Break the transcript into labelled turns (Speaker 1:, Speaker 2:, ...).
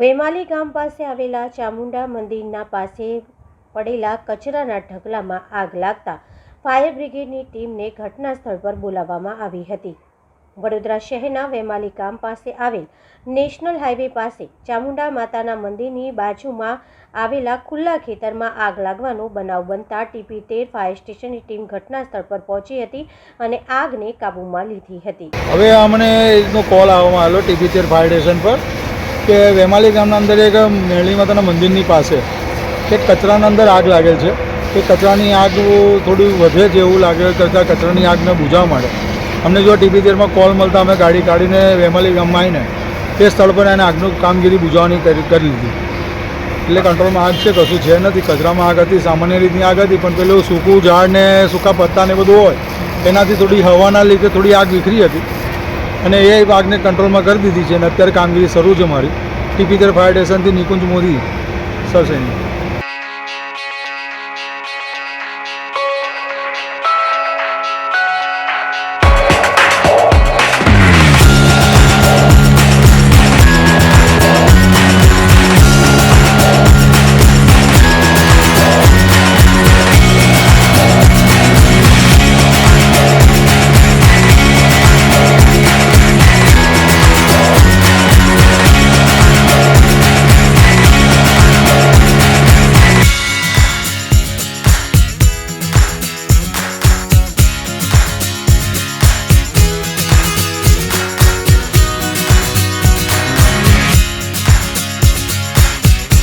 Speaker 1: વેમાલી ગામ પાસે આવેલા ચામુંડા મંદિરના પાસે પડેલા કચરાના ઢગલામાં આગ લાગતા ફાયર બ્રિગેડની ટીમને ઘટના સ્થળ પર બોલાવવામાં આવી હતી. વડોદરા શહેરના વેમાલી ગામ પાસે આવેલ નેશનલ હાઈવે પાસે ચામુંડા માતાના મંદિરની બાજુમાં આવેલા ખુલ્લા ખેતરમાં આગ લાગવાનો બનાવ બનતા ટીપી તેર ફાયર સ્ટેશનની ટીમ ઘટના સ્થળ પર પહોંચી હતી અને આગને કાબૂમાં લીધી હતી.
Speaker 2: હવે અમને કોલ આવવામાં આવેલો ટીપી તેર ફાયર સ્ટેશન પર. કે વેમાલી ગામના અંદર એક મેળી માતાના મંદિરની પાસે કે કચરાના અંદર આગ લાગેલ છે. કે કચરાની આગ થોડી વધે છે એવું લાગે કરતાં કચરાની આગને બુઝાવવા માટે અમને જો ટીપી તેરમાં કોલ મળતા અમે ગાડી કાઢીને વેમાલી ગામમાં આવીને તે સ્થળ પર એને આગનું કામગીરી બુઝાવવાની કરી કરી લીધી. એટલે કંટ્રોલમાં આગ છે, કશું છે નથી. કચરામાં આગ હતી, સામાન્ય રીતની આગ હતી, પણ પેલું સૂકું ઝાડ ને સૂકા પત્તા ને બધું હોય, એનાથી થોડી હવાના લીધે થોડી આગ વિખરી હતી. અને એ આગને કંટ્રોલમાં કરી દીધી છે અને અત્યારે કામગીરી શરૂ છે મારી. ટીપીતર ફાયર સ્ટેશનથી નિકુંજ મોદી સરસૈની